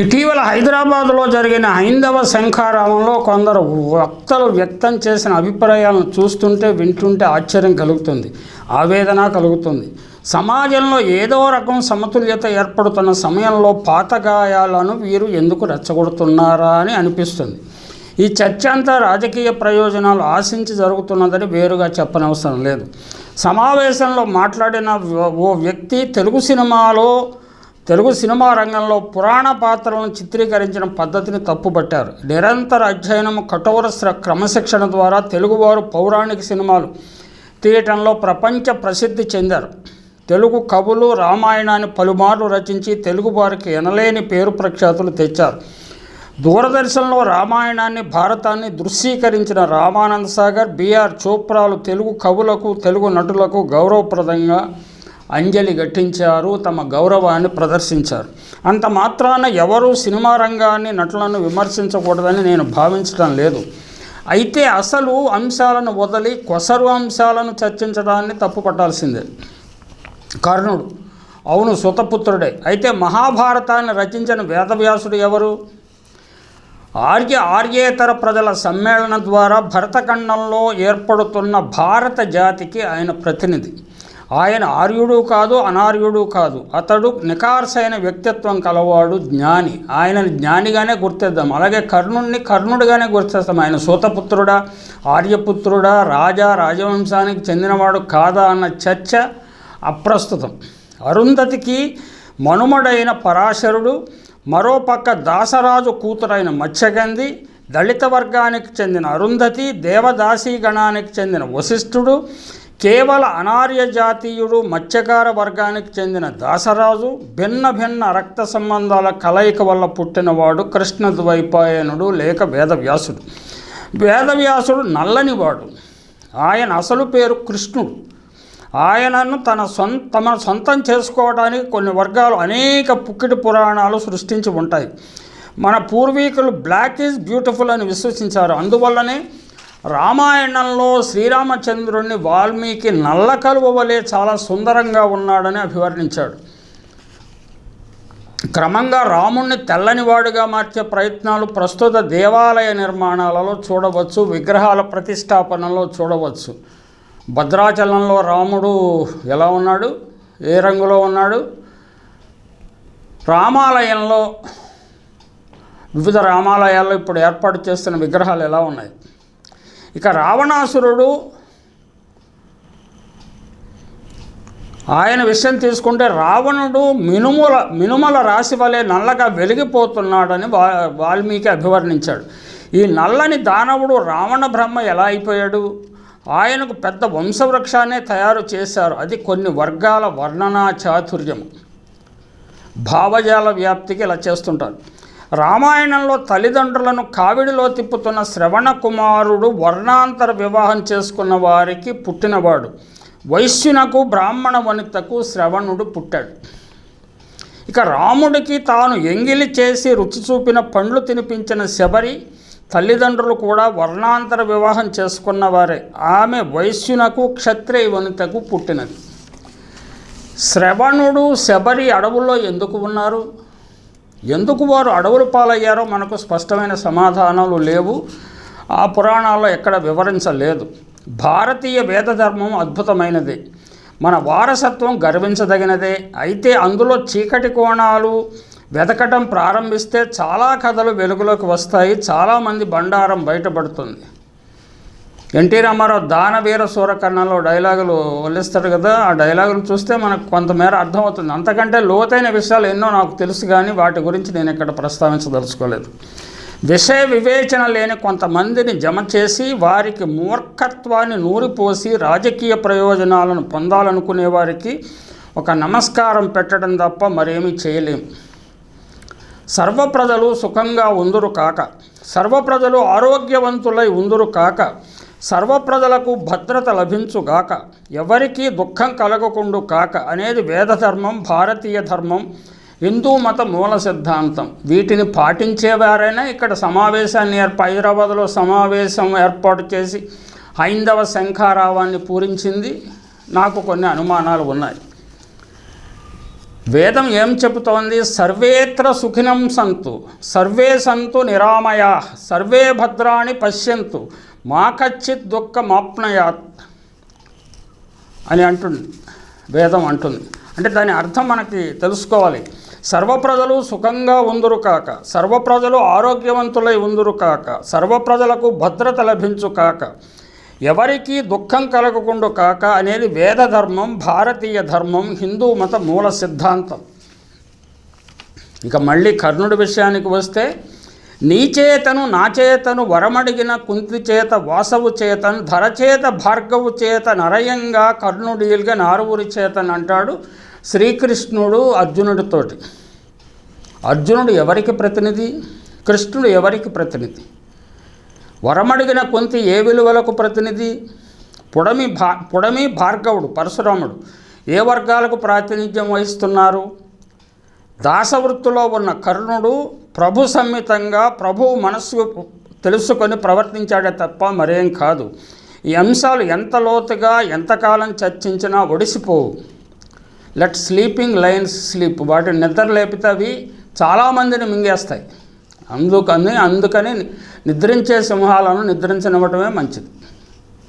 ఇటీవల హైదరాబాద్లో జరిగిన హైందవ శంఖారామంలో కొందరు వక్తలు వ్యక్తం చేసిన అభిప్రాయాలను చూస్తుంటే వింటుంటే ఆశ్చర్యం కలుగుతుంది ఆవేదన కలుగుతుంది. సమాజంలో ఏదో రకం సమతుల్యత ఏర్పడుతున్న సమయంలో పాతగాయాలను వీరు ఎందుకు రెచ్చగొడుతున్నారా అని అనిపిస్తుంది. ఈ చర్చ అంతా రాజకీయ ప్రయోజనాలు ఆశించి జరుగుతున్నదని వేరుగా చెప్పనవసరం లేదు. సమావేశంలో మాట్లాడిన ఓ వ్యక్తి తెలుగు సినిమాలో తెలుగు సినిమా రంగంలో పురాణ పాత్రలను చిత్రీకరించిన పద్ధతిని తప్పుపట్టారు. నిరంతర అధ్యయనం కఠోర క్రమశిక్షణ ద్వారా తెలుగువారు పౌరాణిక సినిమాలు తీయటంలో ప్రపంచ ప్రసిద్ధి చెందారు. తెలుగు కవులు రామాయణాన్ని పలుమార్లు రచించి తెలుగు వారికి ఎనలేని పేరు ప్రఖ్యాతులు తెచ్చారు. దూరదర్శన్లో రామాయణాన్ని భారతాన్ని దృశ్యీకరించిన రామానంద సాగర్ బిఆర్ చోప్రాలు తెలుగు కవులకు తెలుగు నటులకు గౌరవప్రదంగా అంజలి ఘటించారు తమ గౌరవాన్ని ప్రదర్శించారు. అంత మాత్రాన ఎవరూ సినిమా రంగాన్ని నటులను విమర్శించకూడదని నేను భావించడం లేదు. అయితే అసలు అంశాలను వదిలి కొసరు అంశాలను చర్చించడాన్ని తప్పుపట్టాల్సిందే కర్ణుడు అవును సుతపుత్రుడే. అయితే మహాభారతాన్ని రచించిన వేదవ్యాసుడు ఎవరు? ఆర్య ఆర్యేతర ప్రజల సమ్మేళనం ద్వారా భరతఖండంలో ఏర్పడుతున్న భారత జాతికి ఆయన ప్రతినిధి. ఆయన ఆర్యుడు కాదు అనార్యుడు కాదు. అతడు నికార్సైన వ్యక్తిత్వం కలవాడు జ్ఞాని. ఆయనని జ్ఞానిగానే గుర్తిద్దాం. అలాగే కర్ణుణ్ణి కర్ణుడిగానే గుర్తిస్తాం. ఆయన సూతపుత్రుడా ఆర్యపుత్రుడా రాజా రాజవంశానికి చెందినవాడు కాదా అన్న చర్చ అప్రస్తుతం. అరుంధతికి మనుమడైన పరాశరుడు మరోపక్క దాసరాజు కూతురైన మత్స్యగంధి దళిత వర్గానికి చెందిన అరుంధతి దేవదాసీ గణానికి చెందిన వశిష్ఠుడు కేవల అనార్య జాతీయుడు మత్స్యకార వర్గానికి చెందిన దాసరాజు భిన్న భిన్న రక్త సంబంధాల కలయిక వల్ల పుట్టినవాడు కృష్ణ ద్వైపాయనుడు లేక వేదవ్యాసుడు. వేదవ్యాసుడు నల్లనివాడు. ఆయన అసలు పేరు కృష్ణుడు. ఆయనను తన సొంత తమ సొంతం చేసుకోవడానికి కొన్ని వర్గాలు అనేక పుక్కిటి పురాణాలు సృష్టించి ఉంటాయి. మన పూర్వీకులు బ్లాక్ ఈజ్ బ్యూటిఫుల్ అని విశ్వసించారు. అందువల్లనే రామాయణంలో శ్రీరామచంద్రుణ్ణి వాల్మీకి నల్ల కలువ వలె చాలా సుందరంగా ఉన్నాడని అభివర్ణించాడు. క్రమంగా రాముణ్ణి తెల్లనివాడుగా మార్చే ప్రయత్నాలు ప్రస్తుత దేవాలయ నిర్మాణాలలో చూడవచ్చు విగ్రహాల ప్రతిష్టాపనలో చూడవచ్చు. భద్రాచలంలో రాముడు ఎలా ఉన్నాడు? ఏ రంగులో ఉన్నాడు? రామాలయంలో వివిధ రామాలయాల్లో ఇప్పుడు ఏర్పాటు చేస్తున్న విగ్రహాలు ఎలా ఉన్నాయి? ఇక రావణాసురుడు ఆయన విషయం తీసుకుంటే రావణుడు మినుముల మినుమల రాశి వలె నల్లగా వెలిగిపోతున్నాడని వా వాల్మీకి అభివర్ణించాడు. ఈ నల్లని దానవుడు రావణ బ్రహ్మ ఎలా అయిపోయాడు? ఆయనకు పెద్ద వంశవృక్షాన్నే తయారు చేశారు. అది కొన్ని వర్గాల వర్ణనా చాతుర్యము. భావజాల వ్యాప్తికి ఇలా చేస్తుంటారు. రామాయణంలో తల్లిదండ్రులను కావిడిలో తిప్పుతున్న శ్రవణ కుమారుడు వర్ణాంతర వివాహం చేసుకున్న వారికి పుట్టినవాడు. వైశ్యునకు బ్రాహ్మణ వనితకు శ్రవణుడు పుట్టాడు. ఇక రాముడికి తాను ఎంగిలి చేసి రుచి చూపిన పండ్లు తినిపించిన శబరి తల్లిదండ్రులు కూడా వర్ణాంతర వివాహం చేసుకున్న వారే. ఆమె వైశ్యునకు క్షత్రియ వనితకు పుట్టినది. శ్రవణుడు శబరి అడవుల్లో ఎందుకు ఉన్నారు? ఎందుకు వారు అడవుల పాలయ్యారో మనకు స్పష్టమైన సమాధానాలు లేవు. ఆ పురాణాల్లో ఎక్కడ వివరించలేదు. భారతీయ వేద ధర్మం అద్భుతమైనది. మన వారసత్వం గర్వించదగినదే. అయితే అందులో చీకటి కోణాలు వెతకటం ప్రారంభిస్తే చాలా కథలు వెలుగులోకి వస్తాయి. చాలామంది బండారం బయటపడుతుంది. ఎన్టీ రామారావు దానవీర సూరకర్ణలో డైలాగులు వల్లిస్తాడు కదా ఆ డైలాగులు చూస్తే మనకు కొంతమేర అర్థమవుతుంది. అంతకంటే లోతైన విషయాలు ఎన్నో నాకు తెలుసు కానీ వాటి గురించి నేను ఇక్కడ ప్రస్తావించదలుచుకోలేదు. విషయ వివేచన లేని కొంతమందిని జమ చేసి వారికి మూర్ఖత్వాన్ని నూరిపోసి రాజకీయ ప్రయోజనాలను పొందాలనుకునే వారికి ఒక నమస్కారం పెట్టడం తప్ప మరేమీ చేయలేం. సర్వ ప్రజలు సుఖంగా ఉందురు కాక సర్వ ప్రజలు ఆరోగ్యవంతులై ఉందురు కాక సర్వప్రజలకు భద్రత లభించుగాక ఎవరికీ దుఃఖం కలగకుండు కాక అనేది వేద ధర్మం భారతీయ ధర్మం హిందూ మత మూల సిద్ధాంతం. వీటిని పాటించేవారైనా ఇక్కడ సమావేశాన్ని ఏర్ప హైదరాబాద్లో సమావేశం ఏర్పాటు చేసి హైందవ శంఖారావాన్ని పూరించింది. నాకు కొన్ని అనుమానాలు ఉన్నాయి. వేదం ఏం చెబుతోంది? సర్వేత్ర సుఖినం సంతు సర్వే సంతు నిరామయా సర్వే భద్రాణి పశ్యంతు మా కచ్చిత్ దుఃఖమాప్నయాత్ అని అంటుంది వేదం అంటుంది. అంటే దాని అర్థం మనకి తెలుసుకోవాలి. సర్వ ప్రజలు సుఖంగా ఉందురు కాక సర్వ ప్రజలు ఆరోగ్యవంతులై ఉందురు కాక సర్వ ప్రజలకు భద్రత లభించు కాక ఎవరికీ దుఃఖం కలగకుండా కాక అనేది వేద ధర్మం భారతీయ ధర్మం హిందూ మత మూల సిద్ధాంతం. ఇక మళ్ళీ కర్ణుడి విషయానికి వస్తే నీచేతను నాచేతను వరమడిగిన కుంతి చేత వాసవు చేతను ధరచేత భార్గవు చేత నరయంగా కర్ణుడిగా నారువురి చేతను అంటాడు శ్రీకృష్ణుడు అర్జునుడితోటి అర్జునుడు ఎవరికి ప్రతినిధి? కృష్ణుడు ఎవరికి ప్రతినిధి? వరమడిగిన కుంతి ఏ విలువలకు ప్రతినిధి? పుడమి భా పుడమి భార్గవుడు పరశురాముడు ఏ వర్గాలకు ప్రాతినిధ్యం వహిస్తున్నారు? దాసవృత్తిలో ఉన్న కర్ణుడు ప్రభు సమ్మితంగా ప్రభు మనస్సు తెలుసుకొని ప్రవర్తించాడే తప్ప మరేం కాదు. ఈ అంశాలు ఎంత లోతుగా ఎంతకాలం చర్చించినా ఒడిసిపోవు. లెట్ స్లీపింగ్ లైన్స్ స్లీప్ వాటిని నిద్ర లేపితే అవి చాలామందిని మింగేస్తాయి. అందుకని అందుకని నిద్రించే సింహాలను నిద్రించనివ్వటమే మంచిది.